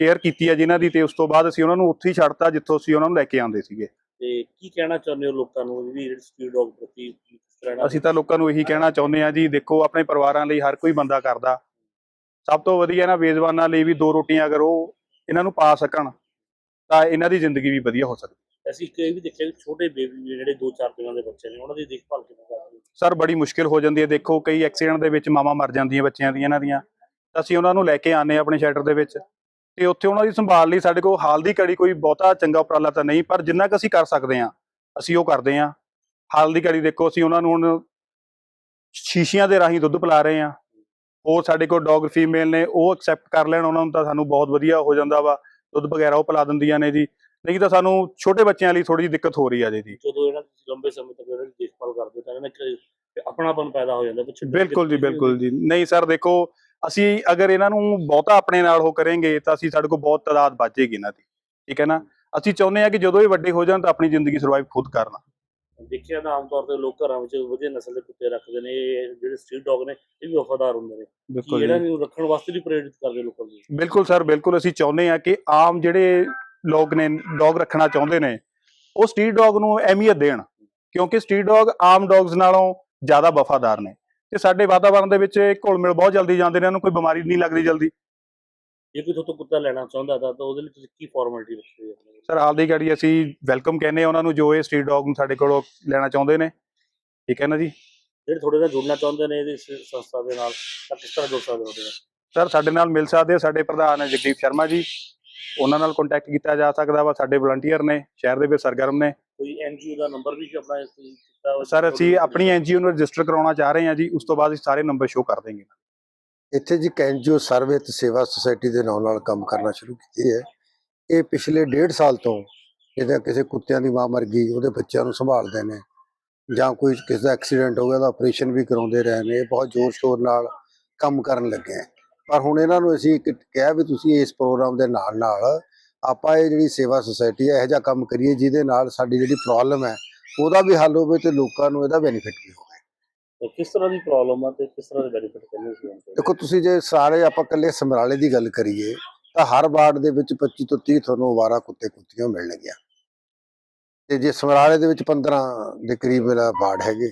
ਕੇਅਰ ਕੀਤੀ ਹੈ ਜਿਨ੍ਹਾਂ ਦੀ ਤੇ ਉਸ ਤੋਂ ਬਾਅਦ ਅਸੀਂ ਉਹਨਾਂ ਨੂੰ ਉੱਥੇ ਹੀ ਛੱਡਤਾ ਜਿੱਥੋਂ ਅਸੀਂ ਉਹਨਾਂ ਨੂੰ ਲੈ ਕੇ ਆਉਂਦੇ ਸੀਗੇ। ਤੇ ਕੀ ਕਹਿਣਾ ਚਾਹੁੰਦੇ ਹੋ ਲੋਕਾਂ ਨੂੰ ਵੀ ਜਿਹੜੇ ਸਟਰੀਟ ਡੌਗ ਪ੍ਰਤੀ ਕਿਸ ਤਰ੍ਹਾਂ ਅਸੀਂ ਤਾਂ ਲੋਕਾਂ ਨੂੰ ਇਹੀ ਕਹਿਣਾ ਚਾਹੁੰਦੇ ਹਾਂ ਜੀ ਦੇਖੋ ਆਪਣੇ ਪਰਿਵਾਰਾਂ ਲਈ ਹਰ ਕੋਈ ਬੰਦਾ ਕਰਦਾ। ਸਭ ਤੋਂ ਵਧੀਆ ਨਾ ਬੇਜ਼ਬਾਨਾਂ ਲਈ ਵੀ ਦੋ ਰੋਟੀਆਂ ਅਗਰ ਉਹ ਇਹਨਾਂ ਨੂੰ ਪਾ ਸਕਣ ਤਾਂ ਇਹਨਾਂ ਦੀ ਜ਼ਿੰਦਗੀ ਵੀ ਵਧੀਆ ਹੋ ਸਕਦੀ। ਅਸੀਂ ਕਈ ਵੀ ਦੇਖਿਆ ਛੋਟੇ ਬੇਬੀ ਜਿਹੜੇ 2-4 ਦਿਨਾਂ ਦੇ ਬੱਚੇ ਨੇ ਉਹਨਾਂ ਦੀ ਦੇਖਭਾਲ ਕਿਵੇਂ ਕਰਦੇ ਸਰ ਬੜੀ ਮੁਸ਼ਕਿਲ ਹੋ ਜਾਂਦੀ ਹੈ। ਦੇਖੋ ਕਈ ਐਕਸੀਡੈਂਟ ਦੇ ਵਿੱਚ ਮਾਵਾਂ ਮਰ ਜਾਂਦੀਆਂ ਬੱਚਿਆਂ ਦੀਆਂ ਇਹਨਾਂ ਦੀਆਂ। ਤਾਂ ਅਸੀਂ ਉਹਨਾਂ ਨੂੰ ਲੈ ਕੇ ਆਨੇ ਆਪਣੇ ਸ਼ੈਲਟਰ ਦੇ ਵਿੱਚ। ਤੇ ਉੱਥੇ ਉਹਨਾਂ ਦੀ ਸੰਭਾਲ ਲਈ ਸਾਡੇ ਕੋਲ ਹਾਲ ਦੀ ਘੜੀ ਕੋਈ ਬਹੁਤਾ ਚੰਗਾ ਉਪਰਾਲਾ ਤਾਂ ਨਹੀਂ ਪਰ ਜਿੰਨਾ ਕੁ ਅਸੀਂ ਕਰ ਸਕਦੇ ਹਾਂ ਅਸੀਂ ਉਹ ਕਰਦੇ ਹਾਂ। ਹਾਲ ਦੀ ਘੜੀ ਦੇਖੋ ਅਸੀਂ ਉਹਨਾਂ ਨੂੰ ਹੁਣ ਸ਼ੀਸ਼ੀਆਂ ਦੇ ਰਾਹੀਂ ਦੁੱਧ ਪਿਲਾ ਰਹੇ ਹਾਂ। ਉਹ ਸਾਡੇ ਕੋਲ ਡੌਗ ਫੀਮੇਲ ਨੇ ਉਹ ਐਕਸੈਪਟ ਕਰ ਲੈਣ ਉਹਨਾਂ ਨੂੰ ਤਾਂ ਸਾਨੂੰ ਬਹੁਤ ਵਧੀਆ ਹੋ ਜਾਂਦਾ ਵਾ ਦੁੱਧ ਵਗੈਰਾ ਉਹ ਪਿਲਾ ਦਿੰਦੀਆਂ ਨੇ ਜੀ। ਨਹੀਂ ਤਾਂ ਸਾਨੂੰ ਛੋਟੇ ਬੱਚਿਆਂ ਲਈ ਥੋੜੀ ਜਿਹੀ ਦਿੱਕਤ ਹੋ ਰਹੀ ਆ ਜੀ ਜਦੋਂ ਇਹਨਾਂ ਲੰਬੇ ਸਮੇਂ ਤੱਕ ਇਹਨਾਂ ਦੀ ਦੇਖਭਾਲ ਕਰਦੇ ਹੋ ਤਾਂ ਇਹਨਾਂ ਇੱਕ ਆਪਣਾਪਨ ਪੈਦਾ ਹੋ ਜਾਂਦਾ ਬਿਲਕੁਲ ਜੀ ਬਿਲਕੁਲ ਜੀ। ਨਹੀਂ ਸਰ ਦੇਖੋ ਅਸੀਂ ਅਗਰ ਇਹਨਾਂ ਨੂੰ ਬਹੁਤਾ ਆਪਣੇ ਨਾਲ ਉਹ ਕਰਾਂਗੇ ਤਾਂ ਅਸੀਂ ਸਾਡੇ ਕੋਲ ਬਹੁਤ ਤਾਦਾਦ ਬਚੇਗੀ ਇਹਨਾਂ ਦੀ ਠੀਕ ਹੈ ਨਾ? ਅਸੀਂ ਚਾਹੁੰਦੇ ਹਾਂ ਕਿ ਜਦੋਂ ਇਹ ਵੱਡੇ ਹੋ ਜਾਣ ਤਾਂ ਆਪਣੀ ਜ਼ਿੰਦਗੀ ਸਰਵਾਈਵ ਖੁਦ ਕਰਨ ਦੇਖਿਆ ਤਾਂ ਆਮ ਤੌਰ ਤੇ ਲੋਕ ਘਰਾਂ ਵਿੱਚ ਵਧੀਆ ਨਸਲ ਦੇ ਕੁੱਤੇ ਰੱਖਦੇ ਨੇ ਇਹ ਜਿਹੜੇ ਸਟਰੀਟ ਡੌਗ ਨੇ ਇਹ ਵੀ ਵਫਾਦਾਰ ਹੁੰਦੇ ਨੇ। ਬਿਲਕੁਲ ਇਹਨਾਂ ਨੂੰ ਰੱਖਣ ਵਾਸਤੇ ਵੀ ਪ੍ਰੇਰਿਤ ਕਰਦੇ ਲੋਕਾਂ ਨੂੰ? ਬਿਲਕੁਲ ਸਰ ਬਿਲਕੁਲ ਅਸੀਂ ਚਾਹੁੰਦੇ ਹਾਂ ਕਿ ਆਮ ਜਿਹੜੇ ਲੋਕ ਨੇ ਡੌਗ ਰੱਖਣਾ ਚਾਹੁੰਦੇ ਨੇ ਉਹ ਸਟਰੀਟ ਡੌਗ ਨੂੰ ਅਹਿਮੀਅਤ ਦੇਣ ਕਿਉਂਕਿ ਸਟਰੀਟ ਡੌਗ ਆਮ ਡੌਗਸ ਨਾਲੋਂ ਜ਼ਿਆਦਾ ਵਫਾਦਾਰ ਨੇ। ਤੇ ਸਾਡੇ ਵਾਤਾਵਰਣ ਦੇ ਵਿੱਚ ਇਹ ਘੁਲ ਮਿਲ ਬਹੁਤ ਜਲਦੀ ਜਾਂਦੇ ਨੇ ਇਹਨਾਂ ਨੂੰ ਕੋਈ ਬਿਮਾਰੀ ਨਹੀਂ ਲੱਗਦੀ ਜਲਦੀ। ਜੇ ਕੋਈ ਤੁਹਾਡੇ ਕੁੱਤਾ ਲੈਣਾ ਚਾਹੁੰਦਾ ਤਾਂ ਤਾਂ ਉਹਦੇ ਲਈ ਤੁਸੀਂ ਕੀ ਫਾਰਮੈਲਿਟੀ ਰੱਖਦੇ ਹੋ? ਸਰ ਹਾਲ ਦੀ ਘੜੀ ਅਸੀਂ ਵੈਲਕਮ ਕਹਿੰਦੇ ਆ ਉਹਨਾਂ ਨੂੰ ਜੋ ਇਹ ਸਟਰੀਟ ਡੌਗ ਨੂੰ ਸਾਡੇ ਕੋਲੋਂ ਲੈਣਾ ਚਾਹੁੰਦੇ ਨੇ। ਠੀਕ ਹੈ ਨਾ ਜੀ? ਜਿਹੜੇ ਤੁਹਾਡੇ ਨਾਲ ਜੁੜਨਾ ਚਾਹੁੰਦੇ ਨੇ ਇਹਦੀ ਸੰਸਥਾ ਦੇ ਨਾਲ ਤਾਂ ਕਿਸ ਤਰ੍ਹਾਂ ਜੁੜ ਸਕਦੇ ਹੋ ਸਰ ਸਾਡੇ ਨਾਲ ਮਿਲ ਸਕਦੇ ਆ ਸਾਡੇ ਪ੍ਰਧਾਨ ਹੈ ਜਗਦੀਪ ਸ਼ਰਮਾ ਜੀ। ਉਹਨਾਂ ਨਾਲ ਕੰਟੈਕਟ ਕੀਤਾ ਜਾ ਸਕਦਾ ਵਾ ਸਾਡੇ ਵਲੰਟੀਅਰ ਨੇ ਸ਼ਹਿਰ ਦੇ ਵਿੱਚ ਸਰਗਰਮ ਨੇ। ਕੋਈ ਐਨਜੀਓ ਦਾ ਨੰਬਰ ਵੀ ਆਪਣਾ ਇਸ ਸਰ ਅਸੀਂ ਆਪਣੀ ਐਨਜੀਓ ਨੂੰ ਰਜਿਸਟਰ ਕਰਾਉਣਾ ਚਾਹ ਰਹੇ ਹਾਂ ਜੀ ਉਸ ਤੋਂ ਬਾਅਦ ਅਸੀਂ ਸਾਰੇ ਨੰਬਰ ਸ਼ੋਅ ਕਰ ਦੇਵਾਂਗੇ ਇੱਥੇ ਜੀ ਕੈਨਜੀਓ ਸਰਵਿਤ ਸੇਵਾ ਸੁਸਾਇਟੀ ਦੇ ਨਾਲ ਨਾਲ ਕੰਮ ਕਰਨਾ ਸ਼ੁਰੂ ਕੀਤੀ ਹੈ। ਇਹ ਪਿਛਲੇ ਡੇਢ ਸਾਲ ਤੋਂ ਜਿਹਦਾ ਕਿਸੇ ਕੁੱਤਿਆਂ ਦੀ ਮਾਂ ਮਰ ਗਈ ਉਹਦੇ ਬੱਚਿਆਂ ਨੂੰ ਸੰਭਾਲਦੇ ਨੇ। ਜਾਂ ਕੋਈ ਕਿਸੇ ਦਾ ਐਕਸੀਡੈਂਟ ਹੋ ਗਿਆ ਤਾਂ ਆਪਰੇਸ਼ਨ ਵੀ ਕਰਾਉਂਦੇ ਰਹੇ ਨੇ ਬਹੁਤ ਜ਼ੋਰ ਸ਼ੋਰ ਨਾਲ ਕੰਮ ਕਰਨ ਲੱਗੇ ਹੈ। ਪਰ ਹੁਣ ਇਹਨਾਂ ਨੂੰ ਅਸੀਂ ਇੱਕ ਕਿਹਾ ਵੀ ਤੁਸੀਂ ਇਸ ਪ੍ਰੋਗਰਾਮ ਦੇ ਨਾਲ ਨਾਲ ਆਪਾਂ ਇਹ ਜਿਹੜੀ ਸੇਵਾ ਸੁਸਾਇਟੀ ਹੈ ਇਹੋ ਜਿਹਾ ਕੰਮ ਕਰੀਏ ਜਿਹਦੇ ਨਾਲ ਸਾਡੀ ਜਿਹੜੀ ਪ੍ਰੋਬਲਮ ਹੈ ਉਹਦਾ ਵੀ ਹੱਲ ਹੋਵੇ ਤੇ ਲੋਕਾਂ ਨੂੰ ਇਹਦਾ ਬੈਨੀਫਿਟ ਵੀ ਹੋਵੇ। ਤੇ ਕਿਸ ਤਰ੍ਹਾਂ ਦੀ ਪ੍ਰੋਬਲਮ ਆ ਤੇ ਕਿਸ ਤਰ੍ਹਾਂ ਦੇ ਬੈਨੀਫਿਟ ਕਰਨੇ ਸੀ ਦੇਖੋ ਤੁਸੀਂ ਜੇ ਸਾਰੇ ਆਪਾਂ ਇਕੱਲੇ ਸਮਰਾਲੇ ਦੀ ਗੱਲ ਕਰੀਏ ਤਾਂ ਹਰ ਵਾਰਡ ਦੇ ਵਿੱਚ 25 ਤੋਂ 30 ਤੁਹਾਨੂੰ ਅਵਾਰਾ ਕੁੱਤੇ ਕੁੱਤੀਆਂ ਮਿਲਣਗੀਆਂ ਤੇ ਜੇ ਸਮਰਾਲੇ ਦੇ ਵਿੱਚ 15 ਦੇ ਕਰੀਬ ਵਾਰਡ ਹੈਗੇ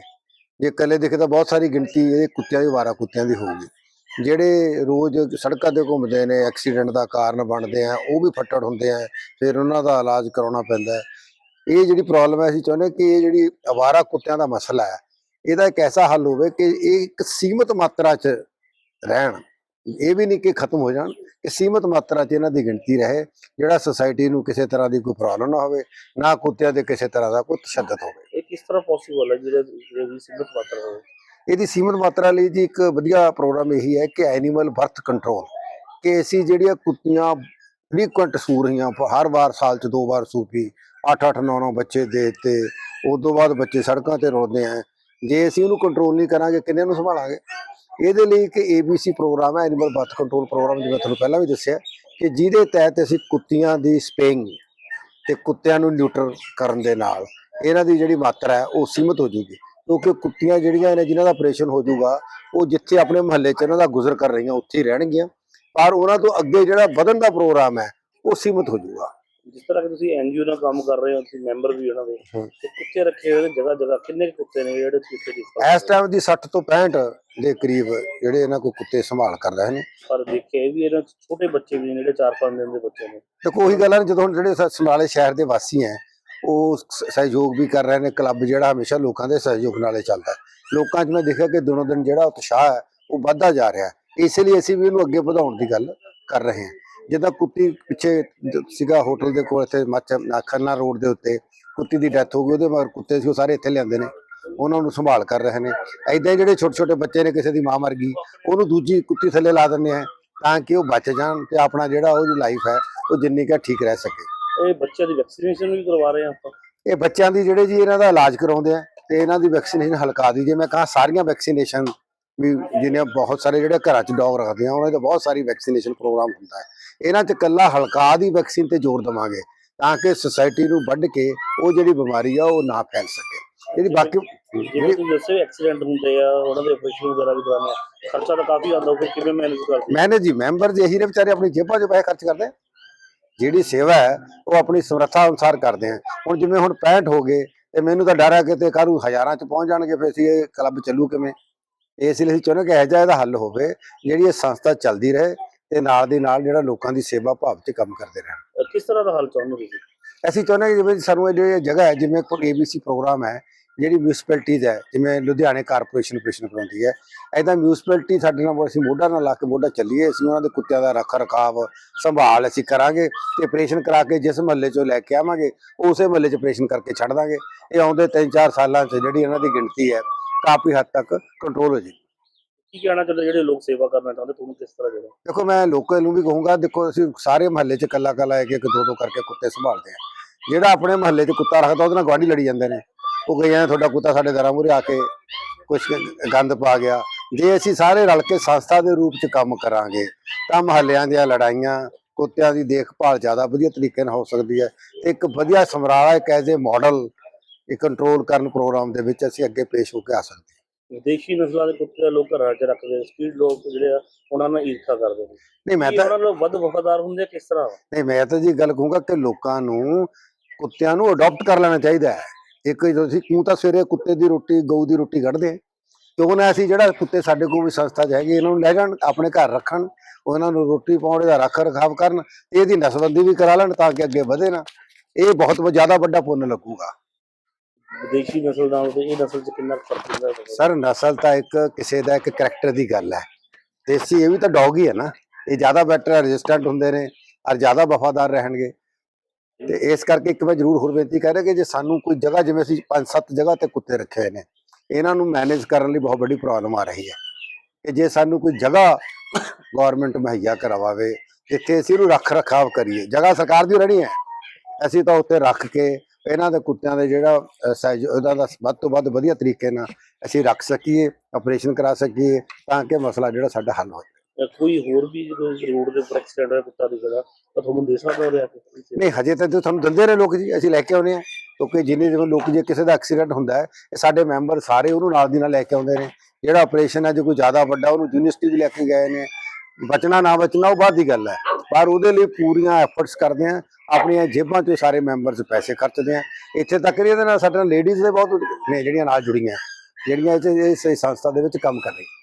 ਜੇ ਇਕੱਲੇ ਦੇਖੇ ਤਾਂ ਬਹੁਤ ਸਾਰੀ ਗਿਣਤੀ ਇਹ ਕੁੱਤਿਆਂ ਦੀ ਅਵਾਰਾ ਕੁੱਤਿਆਂ ਦੀ ਹੋਊਗੀ। ਜਿਹੜੇ ਰੋਜ਼ ਸੜਕਾਂ ਤੇ ਘੁੰਮਦੇ ਨੇ ਐਕਸੀਡੈਂਟ ਦਾ ਕਾਰਨ ਬਣਦੇ ਆ ਉਹ ਵੀ ਫੱਟੜ ਹੁੰਦੇ ਆ ਫਿਰ ਉਹਨਾਂ ਦਾ ਇਲਾਜ ਕਰਾਉਣਾ ਪੈਂਦਾ ਇਹ ਜਿਹੜੀ ਪ੍ਰੋਬਲਮ ਹੈ ਅਸੀਂ ਚਾਹੁੰਦੇ ਕਿ ਇਹ ਜਿਹੜੀ ਅਵਾਰਾ ਕੁੱਤਿਆਂ ਦਾ ਮਸਲਾ ਹੈ ਇਹਦਾ ਇੱਕ ਐਸਾ ਹੱਲ ਹੋਵੇ ਕਿ ਇਹ ਇੱਕ ਸੀਮਤ ਮਾਤਰਾ 'ਚ ਰਹਿਣ। ਇਹ ਵੀ ਨਹੀਂ ਕਿ ਖਤਮ ਹੋ ਜਾਣ ਕਿ ਸੀਮਤ ਮਾਤਰਾ 'ਚ ਇਹਨਾਂ ਦੀ ਗਿਣਤੀ ਰਹੇ ਜਿਹੜਾ ਸੁਸਾਇਟੀ ਨੂੰ ਕਿਸੇ ਤਰ੍ਹਾਂ ਦੀ ਕੋਈ ਪ੍ਰੋਬਲਮ ਨਾ ਹੋਵੇ ਨਾ ਕੁੱਤਿਆਂ ਦੇ ਕਿਸੇ ਤਰ੍ਹਾਂ ਦਾ ਕੋਈ ਤਸ਼ੱਦਦ ਹੋਵੇ। ਇਹ ਕਿਸ ਤਰ੍ਹਾਂ ਪੋਸੀਬਲ ਹੈ ਜਿਹੜੇ ਸੀਮਤ ਮਾਤਰਾ ਹੋਵੇ? ਇਹਦੀ ਸੀਮਤ ਮਾਤਰਾ ਲਈ ਜੀ ਇੱਕ ਵਧੀਆ ਪ੍ਰੋਗਰਾਮ ਇਹੀ ਹੈ ਕਿ ਐਨੀਮਲ ਬਰਥ ਕੰਟਰੋਲ ਕਿ ਅਸੀਂ ਜਿਹੜੀਆਂ ਕੁੱਤੀਆਂ ਫ੍ਰੀਕੁਐਂਟ ਸੂ ਰਹੀਆਂ ਹਰ ਵਾਰ ਸਾਲ 'ਚ ਦੋ ਵਾਰ ਸੂਪੀ 8-8 9-9 ਬੱਚੇ ਦੇ ਦਿੱਤੇ। ਉਸ ਤੋਂ ਬਾਅਦ ਬੱਚੇ ਸੜਕਾਂ ਤੇ ਰੁਲਦੇ ਆ। ਜੇ ਅਸੀਂ ਉਹਨੂੰ ਕੰਟਰੋਲ ਨਹੀਂ ਕਰਾਂਗੇ, ਕਿੰਨੇ ਨੂੰ ਸੰਭਾਲਾਂਗੇ? ਇਹਦੇ ਲਈ ਇੱਕ ABC ਪ੍ਰੋਗਰਾਮ ਹੈ ਐਨੀਮਲ ਬਰਥ ਕੰਟਰੋਲ ਪ੍ਰੋਗਰਾਮ ਜਿਵੇਂ ਤੁਹਾਨੂੰ ਪਹਿਲਾਂ ਵੀ ਦੱਸਿਆ, ਕਿ ਜਿਹਦੇ ਤਹਿਤ ਅਸੀਂ ਕੁੱਤੀਆਂ ਦੀ ਸਪੇਇੰਗ ਤੇ ਕੁੱਤਿਆਂ ਨੂੰ ਨਿਊਟਰ ਕਰਨ ਦੇ ਨਾਲ ਇਹਨਾਂ ਦੀ ਜਿਹੜੀ ਮਾਤਰਾ ਹੈ, ਉਹ ਸੀਮਤ ਹੋ ਜੂਗੀ। ਕਿਉਂਕਿ ਕੁੱਤੀਆਂ ਜਿਹੜੀਆਂ ਨੇ, ਜਿਨ੍ਹਾਂ ਦਾ ਆਪਰੇਸ਼ਨ ਹੋ ਜਾਊਗਾ ਉਹ ਜਿੱਥੇ ਆਪਣੇ ਮਹੱਲੇ 'ਚ ਇਹਨਾਂ ਦਾ ਗੁਜ਼ਰ ਕਰ ਰਹੀਆਂ, ਉੱਥੇ ਹੀ ਰਹਿਣਗੀਆਂ। ਪਰ ਉਹਨਾਂ ਤੋਂ ਅੱਗੇ ਜਿਹੜਾ ਵਧਣ ਦਾ ਪ੍ਰੋਗਰਾਮ ਹੈ, ਉਹ ਸੀਮਤ ਹੋ ਜਾਊਗਾ ਜਿਸ ਤਰ੍ਹਾਂ ਕਿ ਤੁਸੀਂ ਐਨਜੀਓ ਨਾਲ ਕੰਮ ਕਰ ਰਹੇ ਹੋ ਤੁਸੀਂ ਮੈਂਬਰ ਵੀ ਉਹਨਾਂ ਦੇ। ਤੇ ਕੁੱਤੇ ਰੱਖੇ ਹੋਏ ਨੇ ਜਗ੍ਹਾ ਜਗ੍ਹਾ ਕਿੰਨੇ ਕੁ ਕੁੱਤੇ ਨੇ ਜਿਹੜੇ ਕੁੱਤੇ ਦੀ ਸੇਵਾ ਇਸ ਟਾਈਮ ਦੀ 60 ਤੋਂ 65 ਦੇ ਕਰੀਬ ਜਿਹੜੇ ਇਹਨਾਂ ਕੋਲ ਕੁੱਤੇ ਸੰਭਾਲ ਕਰ ਰਹੇ ਨੇ। ਪਰ ਦੇਖਿਆ ਇਹ ਵੀ ਇਹਨਾਂ 'ਚ ਛੋਟੇ ਬੱਚੇ ਵੀ ਨੇ ਜਿਹੜੇ 4-5 ਦਿਨ ਦੇ ਬੱਚੇ ਨੇ। ਦੇਖੋ ਉਹੀ ਗੱਲ ਹੈ ਨਾ, ਜਦੋਂ ਹੁਣ ਜਿਹੜੇ ਸ- ਸਮਰਾਲੇ ਸ਼ਹਿਰ ਦੇ ਵਾਸੀ ਹੈ ਉਹ ਸ- ਸਹਿਯੋਗ ਵੀ ਕਰ ਰਹੇ ਨੇ ਕਲੱਬ ਜਿਹੜਾ ਹਮੇਸ਼ਾ ਲੋਕਾਂ ਦੇ ਸਹਿਯੋਗ ਨਾਲ ਹੀ ਚੱਲਦਾ ਹੈ। ਲੋਕਾਂ 'ਚ ਮੈਂ ਦੇਖਿਆ ਕਿ ਦਿਨੋਂ ਦਿਨ ਜਿਹੜਾ ਉਤਸ਼ਾਹ ਹੈ ਉਹ ਵੱਧਦਾ ਜਾ ਰਿਹਾ ਹੈ। ਇਸ ਲਈ ਅਸੀਂ ਵੀ ਇਹਨੂੰ ਅੱਗੇ ਵਧਾਉਣ ਦੀ ਗੱਲ ਕਰ ਰਹੇ ਹਾਂ। ਜਿੱਦਾਂ ਕੁੱਤੀ ਪਿੱਛੇ ਸੀਗਾ ਹੋਟਲ ਦੇ ਕੋਲ ਇੱਥੇ ਖੰਨਾ ਰੋਡ ਦੇ ਉੱਤੇ। ਕੁੱਤੀ ਦੀ ਡੈਥ ਹੋ ਗਈ ਉਹਦੇ ਮਗਰ ਕੁੱਤੇ ਸੀ ਉਹ ਸਾਰੇ ਇੱਥੇ ਲਿਆਂਦੇ ਨੇ। ਉਹਨਾਂ ਨੂੰ ਸੰਭਾਲ ਕਰ ਰਹੇ ਨੇ। ਐਦਾਂ ਜਿਹੜੇ ਛੋਟੇ ਛੋਟੇ ਬੱਚੇ ਨੇ ਕਿਸੇ ਦੀ ਮਾਂ ਮਰ ਗਈ ਉਹਨੂੰ ਦੂਜੀ ਕੁੱਤੀ ਥੱਲੇ ਲਾ ਦਿੰਦੇ ਆ ਤਾਂ ਕਿ ਉਹ ਬਚ ਜਾਣ ਤੇ ਆਪਣਾ ਜਿਹੜਾ ਉਹ ਲਾਈਫ ਹੈ ਉਹ ਜਿੰਨੀ ਕਾ ਠੀਕ ਰਹਿ ਸਕੇ। ਇਹ ਬੱਚਿਆਂ ਦੀ ਵੈਕਸੀਨੇਸ਼ਨ ਵੀ ਕਰਵਾ ਰਹੇ ਆ ਆਪਾਂ? ਇਹ ਬੱਚਿਆਂ ਦੀ ਜਿਹੜੇ ਜੀ ਇਹਨਾਂ ਦਾ ਇਲਾਜ ਕਰਾਉਂਦੇ ਆ ਤੇ ਇਹਨਾਂ ਦੀ ਵੈਕਸੀਨੇਸ਼ਨ ਹਲਕਾ ਦੀ ਜੇ ਮੈਂ ਕਹਾ ਸਾਰੀਆਂ ਵੈਕਸੀਨੇਸ਼ਨ ਵੀ ਜਿਹਨੇ ਬਹੁਤ ਸਾਰੇ ਜਿਹੜੇ ਘਰਾਂ 'ਚ ਡੌਗ ਰੱਖਦੇ ਆ ਉਹਨਾਂ ਦਾ ਬਹੁਤ ਸਾਰੀ ਵੈਕਸੀਨੇਸ਼ਨ ਪ੍ਰੋਗਰਾਮ ਹੁੰਦਾ ਹੈ। ਇਹਨਾਂ 'ਚ ਕੱਲਾ ਹਲਕਾ ਦੀ ਵੈਕਸੀਨ ਤੇ ਜ਼ੋਰ ਦਵਾਂਗੇ ਤਾਂ ਕਿ ਸੁਸਾਇਟੀ ਨੂੰ ਵੱਢ ਕੇ ਉਹ ਜਿਹੜੀ ਬਿਮਾਰੀ ਆ ਉਹ ਨਾ ਫੈਲ ਸਕੇ। ਜਿਹੜੀ ਬਾਕੀ ਜਿਵੇਂ ਤੁਸੀਂ ਦੱਸਿਆ ਐਕਸੀਡੈਂਟ ਹੁੰਦੇ ਆ ਉਹਨਾਂ ਦੇ ਆਪਰੇਸ਼ਨ ਵਗੈਰਾ ਵੀ ਕਰਾਉਣੇ ਆ ਖਰਚਾ ਤਾਂ ਕਾਫੀ ਆਉਂਦਾ ਫਿਰ ਕਿਵੇਂ ਮੈਨੇਜ ਕਰਦੇ? ਮੈਨੇਜ ਜੀ ਮੈਂਬਰ ਜਿਹੀ ਨੇ ਵਿਚਾਰੇ ਆਪਣੀ ਜੇਬਾਂ 'ਚ ਪੈਸੇ ਖਰਚ ਕਰਦੇ ਆ। ਜਿਹੜੀ ਸੇਵਾ ਹੈ ਉਹ ਆਪਣੀ ਸਮਰੱਥਾ ਅਨੁਸਾਰ ਕਰਦੇ ਆ। ਹੁਣ ਜਿਵੇਂ ਹੁਣ 65 ਹੋ ਗਏ ਤੇ ਮੈਨੂੰ ਤਾਂ ਡਰ ਹੈ ਕਿ ਤੇ ਕਾਰੂ ਹਜ਼ਾਰਾਂ 'ਚ ਪਹੁੰਚ ਜਾਣਗੇ ਫਿਰ ਅਸੀਂ ਇਹ ਕਲੱਬ ਚੱਲੂ ਕਿਵੇਂ? ਇਸ ਲਈ ਅਸੀਂ ਚਾਹੁੰਦੇ ਕਿ ਇਹੋ ਜਿਹਾ ਇਹਦਾ ਹੱਲ ਹੋਵੇ ਜਿਹੜੀ ਇਹ ਸੰਸਥਾ ਚੱਲਦੀ ਰਹੇ ਤੇ ਨਾਲ ਦੀ ਨਾਲ ਜਿਹੜਾ ਲੋਕਾਂ ਦੀ ਸੇਵਾ ਭਾਵ 'ਚ ਕੰਮ ਕਰਦੇ ਰਹਿਣ। ਕਿਸ ਤਰ੍ਹਾਂ ਦਾ ਹੱਲ ਚਾਹੁੰਦੇ ਹੋ ਤੁਸੀਂ? ਅਸੀਂ ਚਾਹੁੰਦੇ ਹਾਂ ਕਿ ਜਿਵੇਂ ਸਾਨੂੰ ਇਹ ਜਿਹੜੀ ਜਗ੍ਹਾ ਹੈ ਜਿਵੇਂ ਕੋਈ ਏਬੀਸੀ ਪ੍ਰੋਗਰਾਮ ਹੈ ਜਿਹੜੀ ਮਿਊਨਿਸਪੈਲਿਟੀਜ਼ ਹੈ ਜਿਵੇਂ ਲੁਧਿਆਣੇ ਕਾਰਪੋਰੇਸ਼ਨ ਆਪਰੇਸ਼ਨ ਕਰਾਉਂਦੀ ਹੈ ਐਦਾਂ ਮਿਊਨਿਸਪੈਲਿਟੀ ਸਾਡੇ ਨਾਲ ਅਸੀਂ ਮੋਢਾ ਨਾਲ ਲਾ ਕੇ ਮੋਢਾ ਚੱਲੀਏ ਅਸੀਂ ਉਹਨਾਂ ਦੇ ਕੁੱਤਿਆਂ ਦਾ ਰੱਖ ਰਖਾਵ ਸੰਭਾਲ ਅਸੀਂ ਕਰਾਂਗੇ ਤੇ ਆਪਰੇਸ਼ਨ ਕਰਾ ਕੇ ਜਿਸ ਮਹੱਲੇ 'ਚੋਂ ਲੈ ਕੇ ਆਵਾਂਗੇ ਉਸੇ ਮਹੱਲੇ 'ਚ ਆਪਰੇਸ਼ਨ ਕਰਕੇ ਛੱਡ ਦਾਂਗੇ। ਇਹ ਆਉਂਦੇ 3-4 ਸਾਲਾਂ 'ਚ ਜਿਹੜੀ ਇਹਨਾਂ ਦੀ ਗਿਣਤੀ ਹੈ ਕਾਫੀ ਹੱਦ ਤੱਕ ਕੰਟਰੋਲ ਹੋ ਜੀ ਕੀ ਕਹਿਣਾ ਚਾਹੁੰਦੇ ਜਿਹੜੇ ਲੋਕ ਸੇਵਾ ਕਰਨਾ ਚਾਹੁੰਦੇ? ਤੁਹਾਨੂੰ ਕਿਸ ਤਰ੍ਹਾਂ ਜਿਹੜਾ? ਦੇਖੋ, ਮੈਂ ਲੋਕਾਂ ਨੂੰ ਵੀ ਕਹੂੰਗਾ, ਦੇਖੋ, ਅਸੀਂ ਸਾਰੇ ਮਹੱਲੇ 'ਚ ਕੱਲਾ ਕੱਲਾ ਇੱਕ ਇੱਕ ਦੋ ਦੋ ਕਰਕੇ ਕੁੱਤੇ ਸੰਭਾਲਦੇ ਆ ਜਿਹੜਾ ਆਪਣੇ ਮਹੱਲੇ 'ਚ ਕੁੱਤਾ ਰੱਖਦਾ, ਉਹਦੇ ਨਾਲ ਗਵਾਂਢੀ ਲੜੀ ਜਾਂਦੇ ਨੇ। ਉਹ ਕਹੀ ਤੁਹਾਡਾ ਕੁੱਤਾ ਸਾਡੇ ਦਰਾਂ ਮੂਹਰੇ ਆ ਕੇ ਕੁਝ ਗੰਦ ਪਾ ਗਿਆ। ਜੇ ਅਸੀਂ ਸਾਰੇ ਰਲ ਕੇ ਸੰਸਥਾ ਦੇ ਰੂਪ 'ਚ ਕੰਮ ਕਰਾਂਗੇ, ਤਾਂ ਮਹੱਲਿਆਂ ਦੀਆਂ ਲੜਾਈਆਂ, ਕੁੱਤਿਆਂ ਦੀ ਦੇਖਭਾਲ ਜ਼ਿਆਦਾ ਵਧੀਆ ਤਰੀਕੇ ਨਾਲ ਹੋ ਸਕਦੀ ਹੈ ਤੇ ਇੱਕ ਵਧੀਆ ਸਮਰਾਲਾ, ਇੱਕ ਐਜ਼ ਏ ਮਾਡਲ ਇਹ ਕੰਟਰੋਲ ਕਰਨ ਪ੍ਰੋਗਰਾਮ ਦੇ ਵਿੱਚ ਅਸੀਂ ਅੱਗੇ ਪੇਸ਼ ਹੋ ਕੇ ਆ ਸਕਦੇ ਹਾਂ। ਵਿਦੇਸ਼ੀ ਨਸਲਾਂ ਦੇ ਕੁੱਤੇ ਲੋਕ ਘਰਾਂ 'ਚ ਰੱਖਦੇ ਸਪੀਡ ਲੋਕ ਜਿਹੜੇ ਆ ਉਹਨਾਂ ਨਾਲ ਈਰਖਾ ਕਰਦੇ ਨੇ। ਨਹੀਂ ਮੈਂ ਤਾਂ ਉਹਨਾਂ ਨੂੰ ਵੱਧ ਵਫਾਦਾਰ ਹੁੰਦੇ ਕਿਸ ਤਰ੍ਹਾਂ ਨਹੀਂ ਮੈਂ ਤਾਂ ਜੀ ਗੱਲ ਕਹੂੰਗਾ ਕਿ ਲੋਕਾਂ ਨੂੰ ਕੁੱਤਿਆਂ ਨੂੰ ਅਡਾਪਟ ਕਰ ਲੈਣਾ ਚਾਹੀਦਾ ਹੈ। ਇੱਕ ਜਦੋਂ ਅਸੀਂ ਕਿਉਂ ਤਾਂ ਸਵੇਰੇ ਕੁੱਤੇ ਦੀ ਰੋਟੀ ਗਊ ਦੀ ਰੋਟੀ ਕੱਢਦੇ ਕਿਉਂ ਨਾ ਅਸੀਂ ਜਿਹੜਾ ਕੁੱਤੇ ਸਾਡੇ ਕੋਲ ਵੀ ਸੰਸਥਾ 'ਚ ਹੈਗੇ ਇਹਨਾਂ ਨੂੰ ਲੈ ਜਾਣ ਆਪਣੇ ਘਰ ਰੱਖਣ ਉਹਨਾਂ ਨੂੰ ਰੋਟੀ ਪਾਉਣ ਦਾ ਰੱਖ ਰਖਾਵ ਕਰਨ ਇਹਦੀ ਨਸਬੰਦੀ ਵੀ ਕਰਾ ਲੈਣ ਤਾਂ ਕਿ ਅੱਗੇ ਵਧੇ ਨਾ। ਇਹ ਬਹੁਤ ਜ਼ਿਆਦਾ ਵੱਡਾ ਪੁੰਨ ਲੱਗੂਗਾ। ਵਿਦੇਸ਼ੀ ਨਸਲ ਨਾਲ ਤੇ ਇਹ ਨਸਲ 'ਚ ਕਿੰਨਾ ਫ਼ਰਕ ਹੁੰਦਾ ਹੈ ਸਰ, ਨਸਲ ਤਾਂ ਇੱਕ ਕਿਸੇ ਦਾ ਇੱਕ ਕਰੈਕਟਰ ਦੀ ਗੱਲ ਹੈ। ਦੇਸੀ ਇਹ ਵੀ ਤਾਂ ਡੌਗ ਹੀ ਹੈ ਨਾ। ਇਹ ਜ਼ਿਆਦਾ ਬੈਟਰ ਰੈਜ਼ਿਸਟੈਂਟ ਹੁੰਦੇ ਨੇ ਔਰ ਜ਼ਿਆਦਾ ਵਫਾਦਾਰ ਰਹਿਣਗੇ। ਤੇ ਇਸ ਕਰਕੇ ਇੱਕ ਮੈਂ ਜ਼ਰੂਰ ਹੋਰ ਬੇਨਤੀ ਕਰ ਰਿਹਾ ਕਿ ਜੇ ਸਾਨੂੰ ਕੋਈ ਜਗ੍ਹਾ, ਜਿਵੇਂ ਅਸੀਂ ਪੰਜ ਸੱਤ ਜਗ੍ਹਾ ਤੇ ਕੁੱਤੇ ਰੱਖੇ ਹੋਏ ਨੇ, ਇਹਨਾਂ ਨੂੰ ਮੈਨੇਜ ਕਰਨ ਲਈ ਬਹੁਤ ਵੱਡੀ ਪ੍ਰੋਬਲਮ ਆ ਰਹੀ ਹੈ। ਕਿ ਜੇ ਸਾਨੂੰ ਕੋਈ ਜਗ੍ਹਾ ਗਵਰਨਮੈਂਟ ਮੁਹੱਈਆ ਕਰਵਾਵੇ, ਜਿੱਥੇ ਅਸੀਂ ਇਹਨੂੰ ਰੱਖ ਰਖਾਵ ਕਰੀਏ, ਜਗ੍ਹਾ ਸਰਕਾਰ ਦੀ ਰਹਿਣੀ ਹੈ। ਅਸੀਂ ਤਾਂ ਉੱਤੇ ਰੱਖ ਕੇ ਇਹਨਾਂ ਦੇ ਕੁੱਤਿਆਂ ਦੇ ਜਿਹੜਾ ਸਹਿਜ ਉਹਦਾ ਦਾ ਵੱਧ ਤੋਂ ਵੱਧ ਵਧੀਆ ਤਰੀਕੇ ਨਾਲ ਅਸੀਂ ਰੱਖ ਸਕੀਏ ਆਪਰੇਸ਼ਨ ਕਰਾ ਸਕੀਏ ਤਾਂ ਕਿ ਮਸਲਾ ਜਿਹੜਾ ਸਾਡਾ ਹੱਲ ਹੋ ਜਾਵੇ। ਕੋਈ ਹੋਰ ਵੀ ਕੋਈ ਰੋਡ ਦੇ ਉੱਪਰ ਐਕਸੀਡੈਂਟ ਹੋਇਆ ਕੁੱਤਾ ਦੀ ਜਗ੍ਹਾ ਤਾਂ ਤੁਹਾਨੂੰ ਦੇ ਸਕਦਾ ਉਹਦੇ ਆ ਕੇ ਨਹੀਂ ਹਜੇ ਤਾਂ ਜੋ ਤੁਹਾਨੂੰ ਦਿੰਦੇ ਨੇ ਲੋਕ ਜੀ ਅਸੀਂ ਲੈ ਕੇ ਆਉਨੇ ਆ ਕਿਉਂਕਿ ਜਿੰਨੇ ਜਿਵੇਂ ਲੋਕ ਜੇ ਕਿਸੇ ਦਾ ਐਕਸੀਡੈਂਟ ਹੁੰਦਾ ਹੈ ਇਹ ਸਾਡੇ ਮੈਂਬਰ ਸਾਰੇ ਉਹਨੂੰ ਨਾਲ ਦੀ ਨਾਲ ਲੈ ਕੇ ਆਉਂਦੇ ਨੇ। ਜਿਹੜਾ ਆਪਰੇਸ਼ਨ ਹੈ ਜੇ ਕੋਈ ਜ਼ਿਆਦਾ ਵੱਡਾ ਉਹਨੂੰ ਯੂਨੀਵਰਸਿਟੀ ਵੀ ਲੈ ਕੇ ਗਏ ਨੇ। ਬਚਣਾ ਨਾ ਬਚਣਾ, ਉਹ ਬਾਅਦ ਦੀ ਗੱਲ ਹੈ। ਪਰ ਉਹਦੇ ਲਈ ਪੂਰੀਆਂ ਐਫਰਟਸ ਕਰਦੇ ਆ ਆਪਣੀਆਂ ਜੇਬਾਂ 'ਚੋਂ ਸਾਰੇ ਮੈਂਬਰਸ ਪੈਸੇ ਖਰਚਦੇ ਆ ਇੱਥੇ ਤੱਕ ਨਹੀਂ ਇਹਦੇ ਨਾਲ ਸਾਡੇ ਨਾਲ ਲੇਡੀਜ਼ ਦੇ ਬਹੁਤ ਨੇ ਜਿਹੜੀਆਂ ਨਾਲ ਜੁੜੀਆਂ। ਜਿਹੜੀਆਂ ਇਸ ਸੰਸਥਾ ਦੇ ਵਿੱਚ ਕੰਮ ਕਰ ਰਹੀਆਂ।